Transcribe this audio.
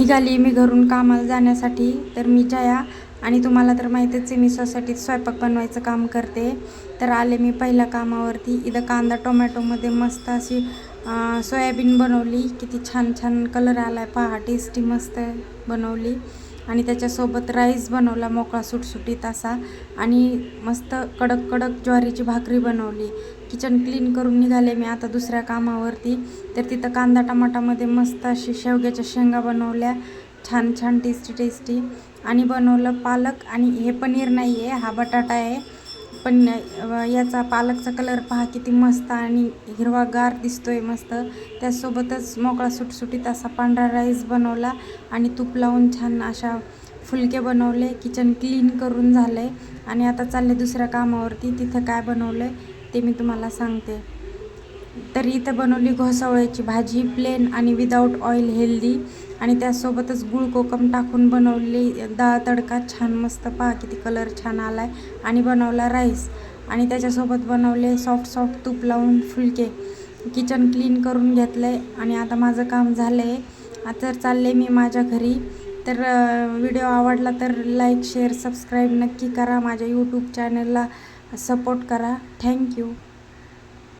निघाली मी घरून कामाला जाण्यासाठी तर मी जया. आणि तुम्हाला तर माहीतच आहे मी सोसायटीत स्वयंपाक बनवायचं काम करते. तर आले मी पहिल्या कामावरती. इथं कांदा टोमॅटोमध्ये मस्त अशी सोयाबीन बनवली. किती छान छान कलर आला आहे पहा टेस्टी मस्त बनवली. आणि त्याच्यासोबत राईस बनवला मोकळा सुटसुटीत असा. आणि मस्त कडक कडक ज्वारीची भाकरी बनवली. किचन क्लीन करून निघाले मी आता दुसऱ्या कामावरती. तर तिथं कांदा टमाटामध्ये मस्त अशी शेवग्याच्या शेंगा बनवल्या. छान छान टेस्टी टेस्टी आणि बनवलं पालक. आणि हे पनीर नाही आहे हा बटाटा आहे. पण याचा पालकचा कलर पहा किती मस्त आणि हिरवागार दिसतोय मस्त. त्यासोबतच मोकळा सुटसुटीत असा पांढरा राईस बनवला आणि तूप लावून छान अशा फुलके बनवले. किचन क्लीन करून झालं आहे आणि आता चालले दुसऱ्या कामावरती. तिथं काय बनवलं आहे ते मी तुम्हाला सांगते. तर इथं बनवली घोसावळ्याची भाजी प्लेन आणि विदाऊट ऑइल हेल्दी आणि त्यासोबतच गुळ कोकम टाकून बनवली. डाळ तडका छान मस्त पहा किती कलर छान आला आहे आणि बनवला राईस आणि त्याच्यासोबत बनवले सॉफ्ट सॉफ्ट तूप लावून फुलके. किचन क्लीन करून घेतलं आहे आणि आता माझं काम झालं आहे आता चालले मी माझ्या घरी तर व्हिडिओ आवडला तर लाईक शेअर सबस्क्राईब नक्की करा. माझ्या यूट्यूब चॅनलला सपोर्ट करा. थँक्यू